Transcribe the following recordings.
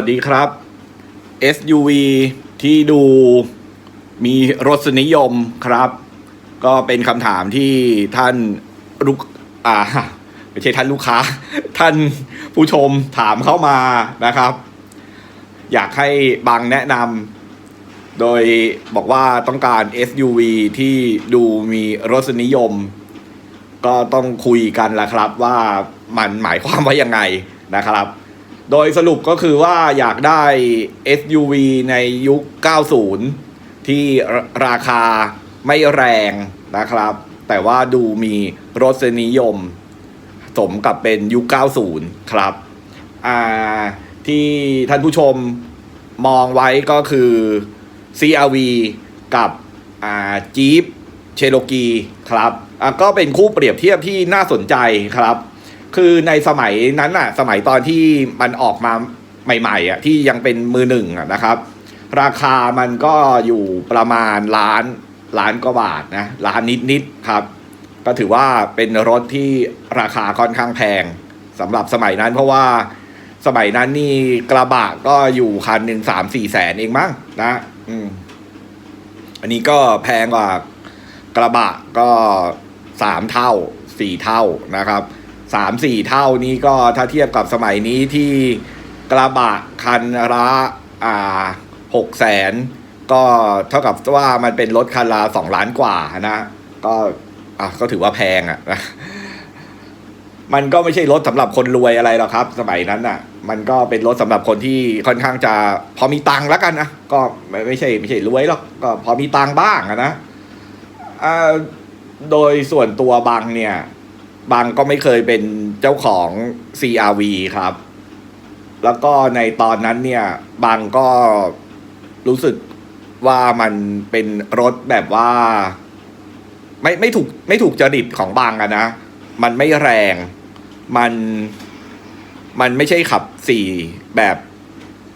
สวัสดีครับ SUV ที่ดูมีรสนิยมครับ ก็เป็นคำถามที่ท่านลูกอ่าไม่ใช่ท่านลูกค้า ท่านผู้ชมถามเข้ามานะครับ อยากให้บางแนะนำโดยบอกว่าต้องการ SUV ที่ดูมีรสนิยม ก็ต้องคุยกันละครับว่ามันหมายความว่ายังไงนะครับ โดยสรุปก็คือว่าอยากได้ SUV ในยุค 90 ที่ราคาไม่แรงนะครับ แต่ว่าดูมีรสนิยม สมกับเป็นยุค 90 ครับ ที่ท่านผู้ชมมองไว้ก็คือ CRV กับอ่า Jeep Cherokee ครับก็เป็นคู่เปรียบเทียบที่น่าสนใจครับ คือในสมัยนั้นอะสมัยตอนที่มันออกมาใหม่ๆอะที่ยังเป็นมือหนึ่งอะนะครับ ราคามันก็อยู่ประมาณล้านล้านกว่าบาทนะล้านนิดๆครับ ก็ถือว่าเป็นรถที่ราคาค่อนข้างแพงสำหรับสมัยนั้นเพราะว่าสมัยนั้นนี่กระบะก็อยู่คันหนึ่งสามสี่แสนเองมั้งนะอืมอันนี้ก็แพงกว่ากระบะก็สามเท่าสี่เท่านะครับ สามสี่เท่านี้ก็ถ้าเทียบกับสมัยนี้ที่กระบะคันละอ่าหกแสนก็เท่ากับว่ามันเป็นรถคันละสองล้านกว่านะ ก็อะก็ถือว่าแพงอะนะมันก็ไม่ใช่รถสำหรับคนรวยอะไรหรอกครับ สมัยนั้นอะ มันก็เป็นรถสำหรับคนที่ค่อนข้างจะ พอมีตังค์แล้วกันนะก็ไม่ไม่ใช่ไม่ใช่รวยหรอกก็พอมีตังค์บ้างอะนะอ่าโดยส่วนตัวบางเนี่ย บางก็ไม่เคยเป็นเจ้าของ CRV ครับ แล้วก็ในตอนนั้นเนี่ย บางก็รู้สึกว่ามันเป็นรถแบบว่า ไม่ไม่ถูกไม่ถูกจริตของบางอะนะ มันไม่แรง มันมันไม่ใช่ขับสี่แบบ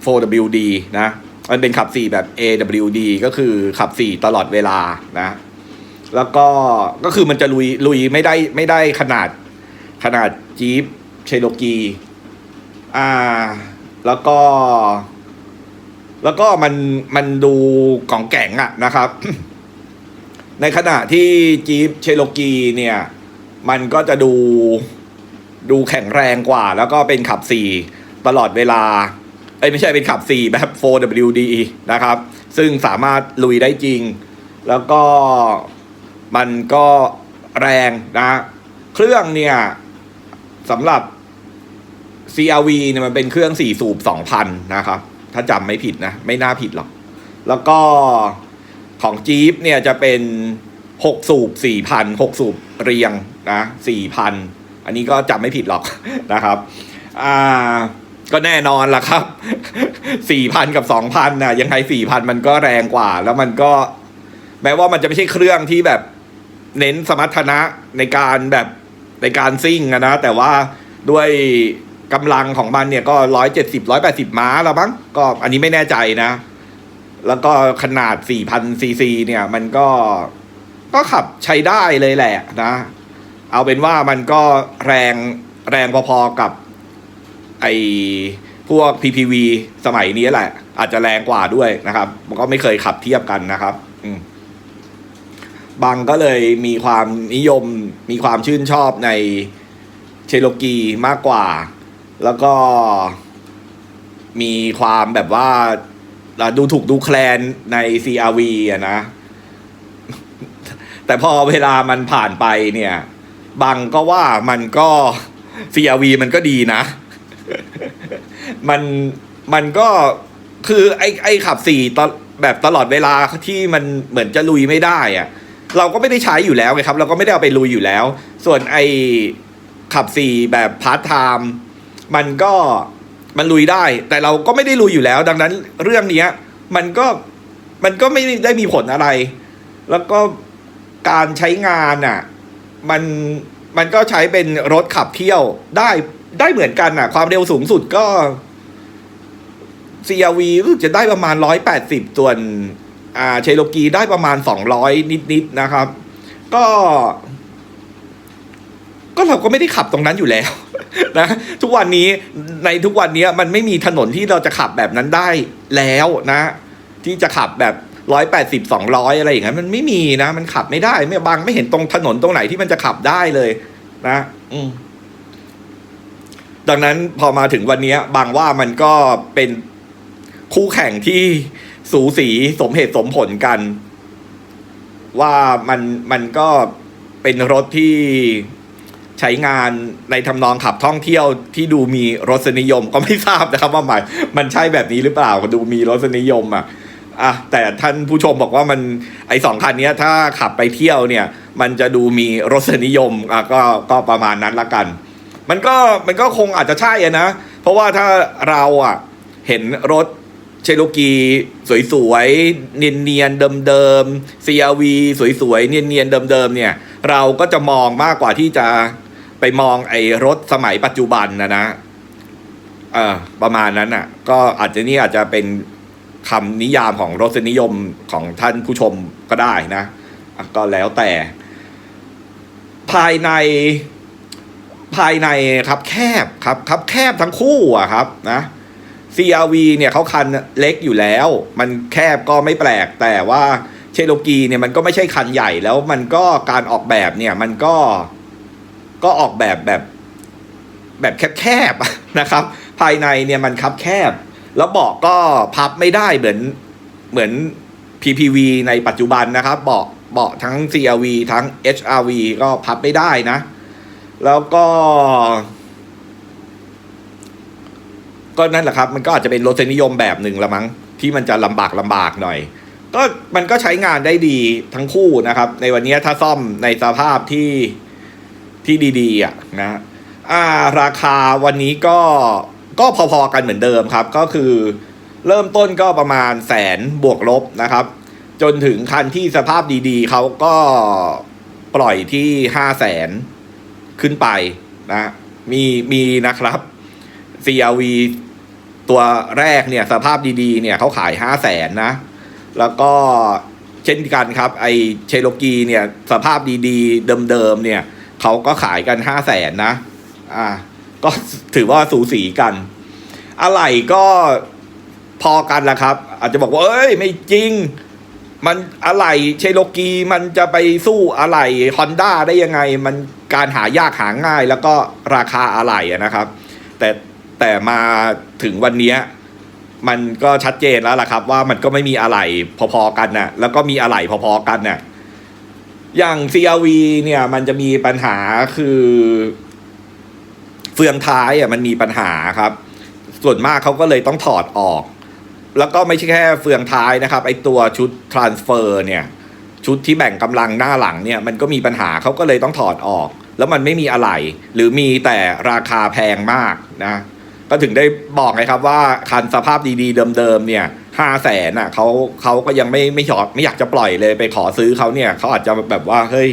4WD นะ มันเป็นขับสี่แบบ AWD ก็คือขับสี่ตลอดเวลานะ แล้วก็ก็คือมันจะลุยลุยไม่ได้ไม่ได้ขนาดขนาดจี๊ปเชโลกีอ่า แล้วก็ แล้วก็มันมันดูกล่องแก่งอะนะครับ ในขณะที่จี๊ปเชโลกีเนี่ย มันก็จะดูดูแข็งแรงกว่า แล้วก็เป็นขับสี่ตลอดเวลา เอ้ยไม่ใช่เป็นขับสี่แบบ 4WD นะครับ ซึ่งสามารถลุยได้จริง แล้วก็ มันก็แรงนะ เครื่องเนี่ยสำหรับ CRV เนี่ยมันเป็นเครื่องสี่สูบ2,000นะครับ ถ้าจำไม่ผิดนะ ไม่น่าผิดหรอก แล้วก็ของ Jeep เนี่ยจะเป็น6สูบ4,000 6สูบเรียงนะ4,000อันนี้ก็จำไม่ผิดหรอกนะครับ อ่า ก็แน่นอนล่ะครับ4,000กับ2,000นะยังไง4,000มันก็แรงกว่า แล้วมันก็ แม้ว่ามันจะไม่ใช่เครื่องที่แบบ เน้นสมรรถนะในการแบบในการซิ่งนะ แต่ว่าด้วยกำลังของมันเนี่ยก็ร้อยเจ็ดสิบร้อยแปดสิบม้าแล้วมั้งก็อันนี้ไม่แน่ใจนะ แล้วก็ขนาดสี่พันซีซีเนี่ย มันก็ก็ขับใช้ได้เลยแหละนะ เอาเป็นว่ามันก็แรงแรงพอๆกับไอพวก PPV สมัยนี้แหละ อาจจะแรงกว่าด้วยนะครับ มันก็ไม่เคยขับเทียบกันนะครับ อืม บางก็เลยมีความนิยมมีความชื่นชอบในเชโลกีมากกว่า แล้วก็มีความแบบว่าดูถูกดูแคลนใน CRV อะนะ แต่พอเวลามันผ่านไปเนี่ยบางก็ว่ามันก็ CRV มันก็ดีนะ มันมันก็คือไอ้ไอ้ขับสี่ตอนแบบตลอดเวลาที่มันเหมือนจะลุยไม่ได้อะ เราก็ไม่ได้ใช้อยู่แล้วไงครับ เราก็ไม่ได้เอาไปลุยอยู่แล้ว ส่วนไอ้ขับสี่แบบพาร์ทไทม์มันก็มันลุยได้ แต่เราก็ไม่ได้ลุยอยู่แล้ว ดังนั้นเรื่องเนี้ย มันก็มันก็ไม่ได้มีผลอะไร แล้วก็การใช้งานอะ มันมันก็ใช้เป็นรถขับเที่ยวได้ได้เหมือนกันอะ ความเร็วสูงสุดก็ CRV รู้จะได้ประมาณร้อยแปดสิบส่วน อ่าเชโลกีได้ประมาณสองร้อยนิดๆนะครับ ก็ ก็เราก็ไม่ได้ขับตรงนั้นอยู่แล้วนะทุกวันนี้ในทุกวันนี้มันไม่มีถนนที่เราจะขับแบบนั้นได้แล้วนะ ที่จะขับแบบร้อยแปดสิบสองร้อยอะไรอย่างนั้นมันไม่มีนะ มันขับไม่ได้ไม่บางไม่เห็นตรงถนนตรงไหนที่มันจะขับได้เลย นะ อืมดังนั้นพอมาถึงวันนี้บางว่ามันก็เป็นคู่แข่งที่ สูสีสมเหตุสมผลกัน ว่ามันมันก็เป็นรถที่ใช้งานในทำนองขับท่องเที่ยวที่ดูมีรสนิยมก็ไม่ทราบนะครับ ว่าหมายมันใช่แบบนี้หรือเปล่าดูมีรสนิยมอะอะแต่ท่านผู้ชมบอกว่ามันไอสองคันเนี้ยถ้าขับไปเที่ยวเนี่ย มันจะดูมีรสนิยมอะก็ก็ประมาณนั้นละกัน มันก็มันก็คงอาจจะใช่นะ เพราะว่าถ้าเราอะเห็นรถ เชโลกีสวยๆ เนียนๆ เดิมๆ CRV สวยๆ เนียนๆ เดิมๆ เนี่ย เราก็จะมองมากกว่าที่จะไปมองไอ้รถสมัยปัจจุบันนะนะเออประมาณนั้นอะ ก็อาจจะนี่อาจจะเป็นคำนิยามของรสนิยมของท่านผู้ชมก็ได้นะอะก็แล้วแต่ ภายในภายในครับแคบครับ ครับแคบทั้งคู่อะครับ นะ CRV เนี่ยเขาคันเล็กอยู่แล้ว มันแคบก็ไม่แปลกแต่ว่าเชโลกีเนี่ยมันก็ไม่ใช่คันใหญ่แล้วมันก็การออกแบบเนี่ยมันก็ก็ออกแบบแบบแบบแคบๆนะครับ ภายในเนี่ยมันคับแคบ แล้วเบาะก็พับไม่ได้เหมือนเหมือน PPV ในปัจจุบันนะครับเบาะเบาะทั้ง CRV ทั้ง HRV ก็พับไม่ได้นะ แล้วก็ ก็นั่นแหละครับ มันก็อาจจะเป็นรสนิยมแบบหนึ่งละมั้งที่มันจะลำบากลำบากหน่อย ก็มันก็ใช้งานได้ดีทั้งคู่นะครับ ในวันนี้ถ้าซ่อมในสภาพที่ที่ดีๆอะนะอ่าราคาวันนี้ก็ก็พอๆกันเหมือนเดิมครับ ก็คือเริ่มต้นก็ประมาณแสนบวกลบนะครับ จนถึงคันที่สภาพดีๆ เขาก็ปล่อยที่ห้าแสนขึ้นไปนะมีมีนะครับ CRV ตัวแรกเนี่ยสภาพดีๆเนี่ยเขาขายห้าแสนนะ แล้วก็เช่นกันครับ ไอเชโลกีเนี่ยสภาพดีๆ เดิมๆเนี่ยเขาก็ขายกันห้าแสนนะ อ่า ก็ถือว่าสูสีกัน อะไรก็พอกันละครับ อาจจะบอกว่า เอ้ย ไม่จริง มันอะไรเชโลกีมันจะไปสู้อะไรฮอนด้าได้ยังไง มันการหายากหาง่าย แล้วก็ราคาอะไรนะครับ แต่ แต่มาถึงวันนี้มันก็ชัดเจนแล้วล่ะครับ ว่ามันก็ไม่มีอะไรพอๆกันน่ะ แล้วก็มีอะไรพอๆกันน่ะอย่าง CRV เนี่ย มันจะมีปัญหาคือเฟืองท้ายอะมันมีปัญหาครับ ส่วนมากเขาก็เลยต้องถอดออก แล้วก็ไม่ใช่แค่เฟืองท้ายนะครับ ไอตัวชุด transfer เนี่ย ชุดที่แบ่งกำลังหน้าหลังเนี่ย มันก็มีปัญหาเขาก็เลยต้องถอดออก แล้วมันไม่มีอะไร หรือมีแต่ราคาแพงมากนะ ก็ถึงได้บอกไงครับว่าคันสภาพดีๆเดิมๆเนี่ยห้าแสนอะเขาเขาก็ยังไม่ไม่ชอบไม่อยากจะปล่อยเลยไปขอซื้อเขาเนี่ยเขาอาจจะแบบว่าเฮ้ย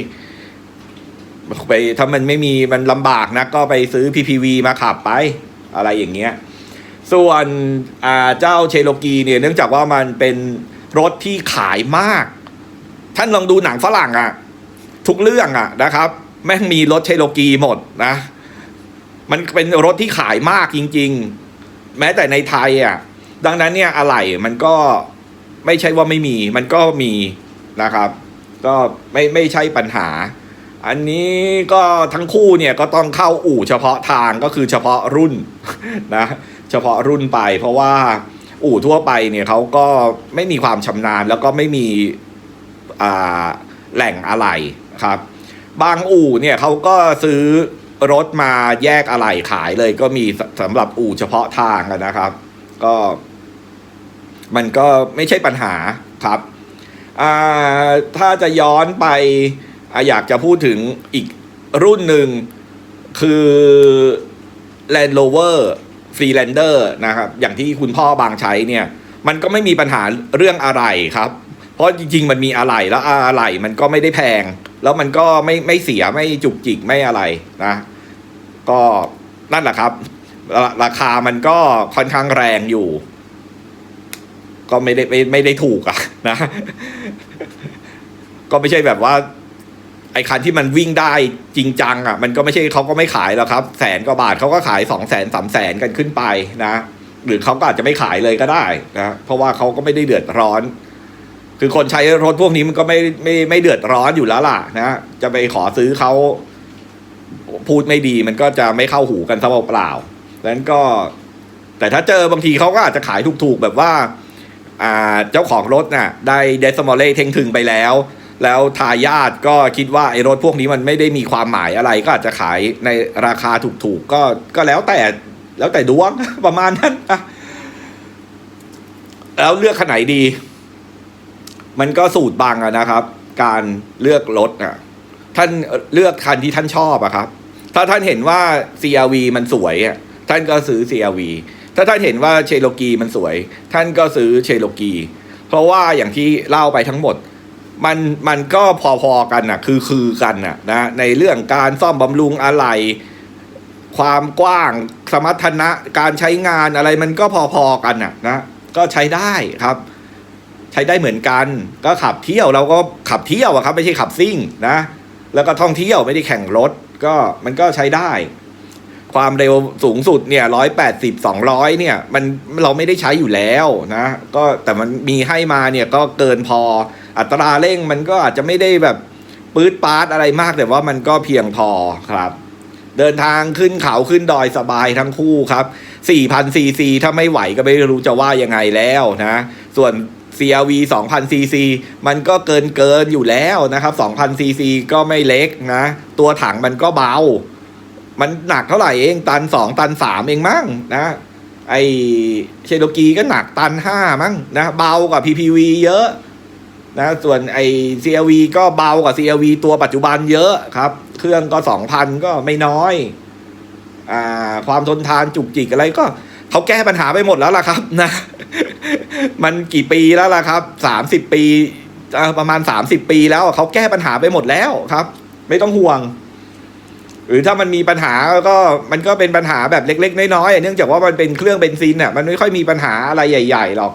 ไปถ้ามันไม่มีมันลำบากนะก็ไปซื้อ PPV มาขับไปอะไรอย่างเงี้ย ส่วนอ่าเจ้าเชโลกีเนี่ยเนื่องจากว่ามันเป็นรถที่ขายมาก ท่านลองดูหนังฝรั่งอะทุกเรื่องอะนะครับ แม่งมีรถเชโลกีหมดนะ มันเป็นรถที่ขายมากจริง ๆ แม้แต่ในไทยอะ ดังนั้นเนี่ยอะไหล่มันก็ไม่ใช่ว่าไม่มี มันก็มีนะครับ ก็ไม่ไม่ใช่ปัญหา อันนี้ก็ทั้งคู่เนี่ยก็ต้องเข้าอู่เฉพาะทางก็คือเฉพาะรุ่นนะเฉพาะรุ่นไป เพราะว่าอู่ทั่วไปเนี่ยเขาก็ไม่มีความชำนาญแล้วก็ไม่มีอ่าแหล่งอะไหล่ครับ บางอู่เนี่ยเขาก็ซื้อ รถมาแยกอะไหล่ขายเลยก็มีสำหรับอู่เฉพาะทางนะครับ ก็ มันก็ไม่ใช่ปัญหาครับถ้าจะย้อนไปออยากจะพูดถึงอีกรุ่นหนึ่งคือ Land Rover Freelander นะครับ อย่างที่คุณพ่อบางใช้เนี่ย มันก็ไม่มีปัญหาเรื่องอะไรครับ เพราะจริง ๆ มันมีอะไหล่แล้วอะไหล่มันก็ไม่ได้แพง แล้วมันก็ไม่ไม่เสียไม่จุกจิกไม่อะไรนะ ก็นั่นแหละครับราราคามันก็ค่อนข้างแรงอยู่ ก็ไม่ได้ไม่ไม่ได้ถูกอะนะ ก็ไม่ใช่แบบว่า ไอคันที่มันวิ่งได้จริงจังอะมันก็ไม่ใช่เขาก็ไม่ขายแล้วครับ แสนกว่าบาทเขาก็ขายสองแสนสามแสนกันขึ้นไปนะ หรือเขาก็อาจจะไม่ขายเลยก็ได้นะเพราะว่าเขาก็ไม่ได้เดือดร้อน คือคนใช้รถพวกนี้มันก็ไม่ไม่ไม่เดือดร้อนอยู่แล้วล่ะนะจะไปขอซื้อเขาพูดไม่ดีมันก็จะไม่เข้าหูกันซะเปล่าๆดังนั้นก็ แต่ถ้าเจอบางทีเขาก็อาจจะขายถูกๆแบบว่าอ่าเจ้าของรถน่ะได้เดสมอลเล่เทงถึงไปแล้ว แล้วทายาทก็คิดว่าไอ้รถพวกนี้มันไม่ได้มีความหมายอะไร ก็อาจจะขายในราคาถูกๆก็ก็แล้วแต่แล้วแต่ดวงประมาณนั้นอะแล้วเลือกคันไหนดี มันก็สูตรบางอะนะครับ การเลือกรถอะท่านเลือกคันที่ท่านชอบอะครับ ถ้าท่านเห็นว่า CRV มันสวยอะท่านก็ซื้อ CRV ถ้าท่านเห็นว่าเชโลกีมันสวย ท่านก็ซื้อเชโลกี เพราะว่าอย่างที่เล่าไปทั้งหมด มันมันก็พอๆกันน่ะคือคือกันน่ะนะในเรื่องการซ่อมบำรุงอะไร ความกว้างสมรรถนะการใช้งานอะไรมันก็พอๆกันน่ะนะก็ใช้ได้ครับ ใช้ได้เหมือนกัน ก็ขับเที่ยวเราก็ขับเที่ยวอะครับไม่ใช่ขับซิ่งนะ แล้วก็ท่องเที่ยวไม่ได้แข่งรถ ก็มันก็ใช้ได้ ความเร็วสูงสุดเนี่ยร้อยแปดสิบสองร้อยเนี่ย มันเราไม่ได้ใช้อยู่แล้วนะ ก็แต่มันมีให้มาเนี่ยก็เกินพออัตราเร่งมันก็อาจจะไม่ได้แบบปื๊ดปาร์ตอะไรมากแต่ว่ามันก็เพียงพอครับ เดินทางขึ้นเขาขึ้นดอยสบายทั้งคู่ครับ4,000ซีซีถ้าไม่ไหวก็ไม่รู้จะว่ายังไงแล้วนะ ส่วน CRV 2,000ซีซีมันก็เกินเกินอยู่แล้วนะครับ2,000ซีซีก็ไม่เล็กนะ ตัวถังมันก็เบา มันหนักเท่าไหร่เอง ตันสองตันสามเองมั้งนะ ไอเชโลกีก็หนักตันห้ามั้งนะ เบากว่า PPV เยอะนะ ส่วนไอ CRV ก็เบากว่า CRV ตัวปัจจุบันเยอะครับ เครื่องก็สองพันก็ไม่น้อย อ่า ความทนทานจุกจิกอะไรก็เขาแก้ปัญหาไปหมดแล้วล่ะครับนะ มันกี่ปีแล้วล่ะครับสามสิบปีประมาณสามสิบปีแล้วเขาแก้ปัญหาไปหมดแล้วครับ ไม่ต้องห่วง หรือถ้ามันมีปัญหาก็มันก็เป็นปัญหาแบบเล็ก ๆ น้อยๆเนื่องจากว่ามันเป็นเครื่องเบนซินอะมันไม่ค่อยมีปัญหาอะไรใหญ่ ๆหรอก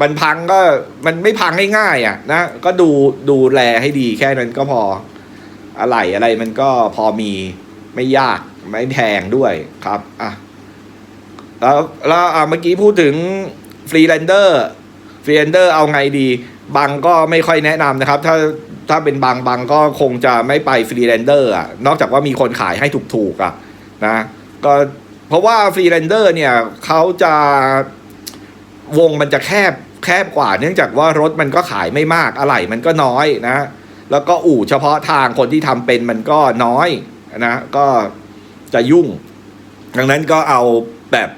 มันพังก็มันไม่พังง่ายๆอะ นะก็ดูดูแลให้ดีแค่นั้นก็พอ อะไรอะไรมันก็พอมีไม่ยากไม่แพงด้วยครับ อะ แล้วแล้วเมื่อกี้พูดถึง ฟรีแลนเดอร์ฟรีแลนเดอร์เอาไงดีบางก็ไม่ค่อยแนะนำนะครับ ถ้าถ้าเป็นบางบางก็คงจะไม่ไปฟรีแลนเดอร์อะนอกจากว่ามีคนขายให้ถูกๆอะนะก็เพราะว่าฟรีแลนเดอร์เนี่ยเขาจะวงมันจะแคบแคบกว่า เนื่องจากว่ารถมันก็ขายไม่มากอะไหล่มันก็น้อยนะ แล้วก็อู่เฉพาะทางคนที่ทำเป็นมันก็น้อยนะ ก็จะยุ่ง ดังนั้นก็เอาแบบ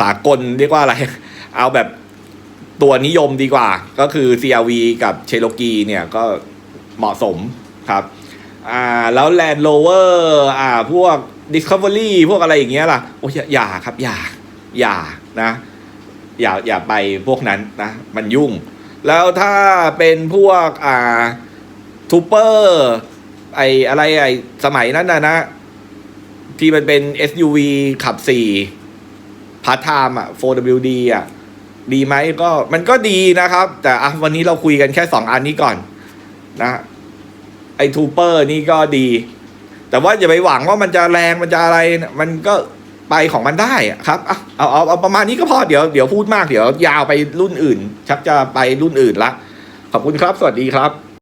สากลเรียกว่าอะไร เอาแบบตัวนิยมดีกว่า ก็คือ CRV กับเชโลกีเนี่ยก็เหมาะสมครับอ่าแล้ว Land Rover อ่าพวก Discovery พวกอะไรอย่างเงี้ยล่ะ โอ้ยอย่าอย่าครับ อย่า อย่านะ อย่าอย่าไปพวกนั้นนะ มันยุ่ง แล้วถ้าเป็นพวกอ่าทูเปอร์ไออะไรไอสมัยนั้นนะนะ ที่มันเป็น SUV ขับสี่ พาร์ทไทม์อะ 4WD อะ ดีไหมก็มันก็ดีนะครับ แต่อะวันนี้เราคุยกันแค่สองอันนี้ก่อนนะ ไอทูเปอร์นี่ก็ดี แต่ว่าอย่าไปหวังว่ามันจะแรงมันจะอะไร มันก็ไปของมันได้ครับอะเอาเอาเอาประมาณนี้ก็พอ เดี๋ยวเดี๋ยวพูดมากเดี๋ยวยาวไปรุ่นอื่น ชักจะไปรุ่นอื่นละ ขอบคุณครับ สวัสดีครับ